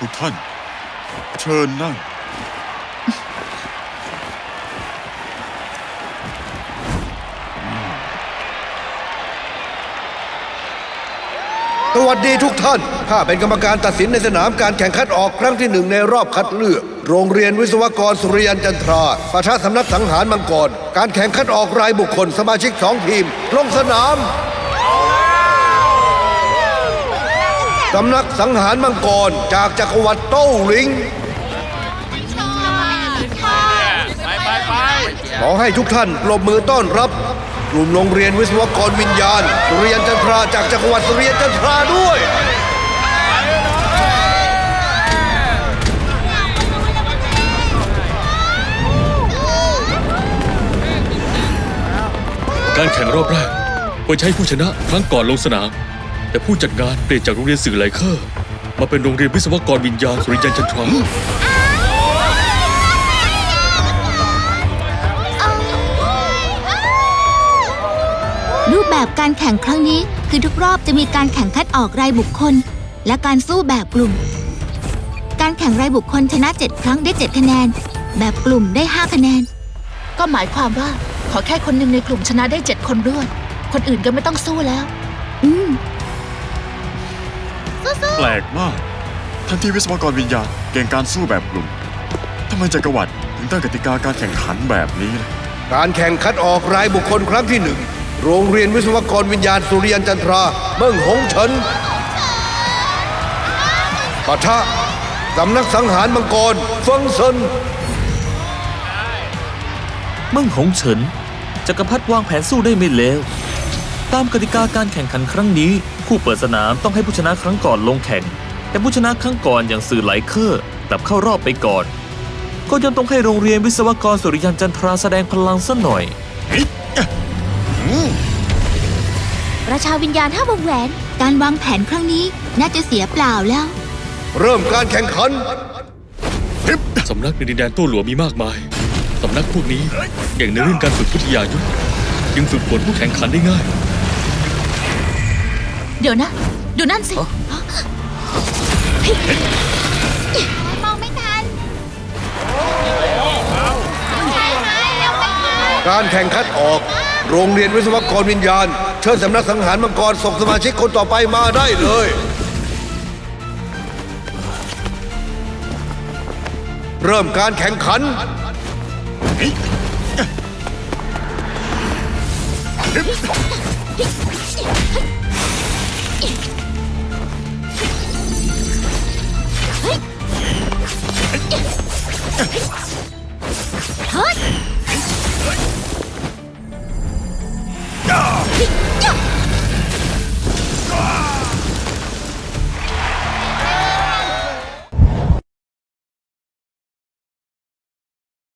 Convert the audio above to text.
ทุกท่าน เชิญนั่ง สวัสดีทุกท่าน ข้าเป็นกรรมการตัดสินในสนามการแข่งขันออกครั้งที่หนึ่งในรอบคัดเลือก โรงเรียนวิศวกรสุริยันจันทราประชาสำนักสังหารมังกร การแข่งขันออกรายบุคคลสมาชิกสองทีม ลงสนาม สำนักสังหารมังกรจากจักรวรรดิโต้หลิง ไปไปไปขอให้ทุกท่านปรบมือต้อนรับ กลุ่มโรงเรียนวิศวกรวิญญาณสุริยันจันทราจากจักรวรรดิสุริยันจันทราด้วย การแข่งรอบแรกควรใช้ผู้ชนะครั้งก่อนลงสนาม แต่ผู้จัดงานเปลี่ยนจากโรงเรียนสื่อไลเคอร์ มาเป็นโรงเรียนวิศวกรวิญญาณสุริยันจันทรารูปแบบการแข่งครั้งนี้คือทุกรอบจะมีการแข่งคัดออกรายบุคคล และการสู้แบบกลุ่ม การแข่งรายบุคคลชนะ 7 ครั้งได้ 7 คะแนน แบบกลุ่มได้ 5 คะแนน ก็หมายความว่าขอแค่คนหนึ่งในกลุ่มชนะได้เจ็ดคนรวด คนอื่นก็ไม่ต้องสู้แล้ว อืม แปลกมากท่านที่วิศวกรวิญญาณเก่งการสู้แบบกลุ่มทำไมจักรวรรดิถึงตั้งกติกาการแข่งขันแบบนี้ล่ะการแข่งคัดออกรายบุคคลครั้งที่หนึ่ง โรงเรียนวิศวกรวิญญาณสุริยันจันทราเมืองหงเฉินปะทะสำนักสังหารมังกรเฟิงเซินเมืองหงเฉินจักรพรรดิวางแผนสู้ได้ไม่เลวตามกติกาการแข่งขันครั้งนี้ ผู้เปิดสนามต้องให้ผู้ชนะครั้งก่อนลงแข่ง แต่ผู้ชนะครั้งก่อนอย่างสื่อไหลเคอร์กลับเข้ารอบไปก่อน ก็ยังต้องให้โรงเรียนวิศวกรสุริยันจันทราแสดงพลังซะหน่อย ราชาวิญญาณห้าวงแหวน การวางแผนครั้งนี้น่าจะเสียเปล่าแล้ว เริ่มการแข่งขัน สำนักในดินแดนโต้หลวงมีมากมาย สำนักพวกนี้เก่งในเรื่องการฝึกวิทยายุทธยังฝึกฝนผู้แข่งขันได้ง่าย เดี๋ยวนะ ดูนั่นสิมองไม่ทันการแข่งขันออก โรงเรียนวิศวกรวิญญาณ เชิญสำนักสังหารมังกรส่งสมาชิกคนต่อไปมาได้เลย เริ่มการแข่งขันเ